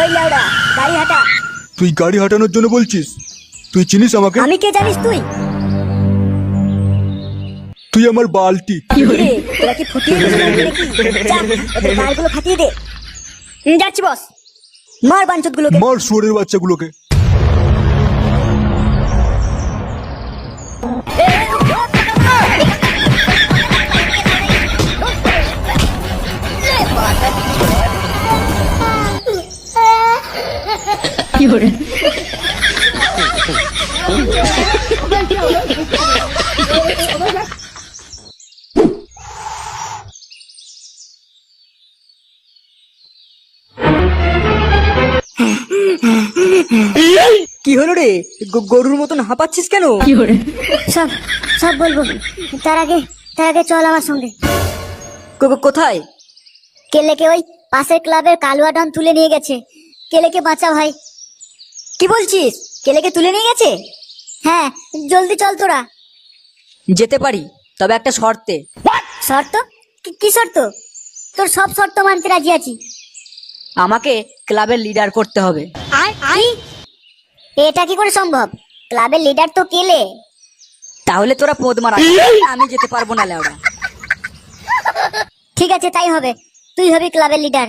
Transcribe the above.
ওই লেওড়া গাড়ি হাঁটা। তুই গাড়ি হাঁটানোর জন্য বলছিস? তুই চিনিস আমাকে? আমি কে জানিস তুই? তুই আমার বালতি। রে, তোরা কি ফুটিয়ে দিয়েছিস নাকি? যা, ওদের গাড়িগুলো ফাটিয়ে দে। হুম, যাচ্ছি বস। মার বাঞ্চত গুলোকে মার শুয়োরের বাচ্চাগুলোকে। কি হলো রে? গ- গরুর মতন হাঁপাচ্ছিস কেন? কি সব সব বলব। তার আগে তার আগে চল আমার সঙ্গে। কোথায়? কেলেকে ওই পাশের ক্লাবের কালুয়া ডন তুলে নিয়ে গেছে। কেলেকে বাঁচা ভাই। কি বলছিস? কেলেকে তুলে নিয়ে গেছে? হ্যাঁ জলদি চল তোরা। যেতে পারি তবে একটা শর্তে। শর্ত? কি- কি শর্ত? তোর সব শর্ত মানতে রাজি আছি। আমাকে ক্লাবের লিডার করতে হবে। কি? এটা কি করে সম্ভব? ক্লাবের লিডার তো কেলে? তাহলে তোরা পোদ মারা আমি যেতে পারব না লেওড়া। ঠিক আছে তাই হবে। তুই হবি ক্লাবের লিডার।